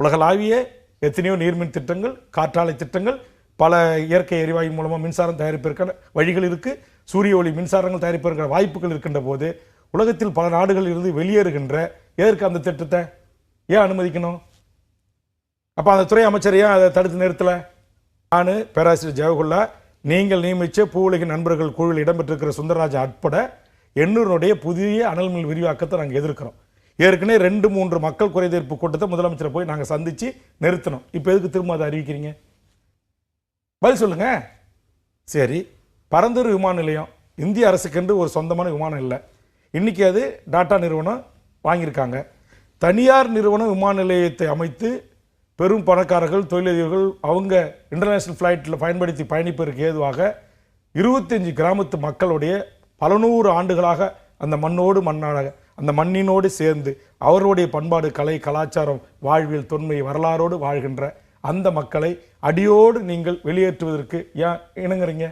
உலகளாவிய எத்தனையோ நீர்மின் திட்டங்கள் காற்றாலை திட்டங்கள் பல இயற்கை எரிவாயு மூலமாக மின்சாரம் தயாரிப்பிற்கான வழிகள் இருக்குது சூரிய ஒளி மின்சாரங்கள் தயாரிப்பதற்கான வாய்ப்புகள் இருக்கின்ற போது உலகத்தில் பல நாடுகளில் இருந்து வெளியேறுகின்ற எதற்கு அந்த திட்டத்தை ஏன் அனுமதிக்கணும்? அப்போ அந்த துறை அமைச்சர் ஏன் அதை தடுத்து நிறுத்தலை? நான் பேராசிரியர் ஜெயகுல்லா நீங்கள் நியமித்த பூவுலக நண்பர்கள் குழுவில் இடம்பெற்றிருக்கிற சுந்தரராஜா உட்பட எண்ணூருடைய புதிய அனல்மின் விரிவாக்கத்தை நாங்கள் எதிர்க்கிறோம். ஏற்கனவே ரெண்டு மூன்று மக்கள் குறைதீர்ப்பு கூட்டத்தை முதலமைச்சரை போய் நாங்கள் சந்திச்சு நிறுத்தினோம் இப்போ எதுக்கு திரும்ப அதை அறிவிக்கிறீங்க? பதில் சொல்லுங்க. சரி பரந்தூர் விமான நிலையம் இந்திய அரசுக்கென்று ஒரு சொந்தமான விமானம் இல்லை. இன்னைக்கு அது டாட்டா நிறுவனம் வாங்கியிருக்காங்க. தனியார் நிறுவனம் விமான நிலையத்தை அமைத்து பெரும் பணக்காரர்கள் தொழிலதிபர்கள் அவங்க இன்டர்நேஷ்னல் ஃப்ளைட்டில் பயன்படுத்தி பயணிப்பதற்கு ஏதுவாக இருபத்தஞ்சு கிராமத்து மக்களுடைய பல நூறு ஆண்டுகளாக அந்த மண்ணோடு மண்ணாக அந்த மண்ணினோடு சேர்ந்து அவர்களுடைய பண்பாடு கலை கலாச்சாரம் வாழ்வியல் தொன்மை வரலாறோடு வாழ்கின்ற அந்த மக்களை அடியோடு நீங்கள் வெளியேற்றுவதற்கு ஏன் இணங்குறீங்க?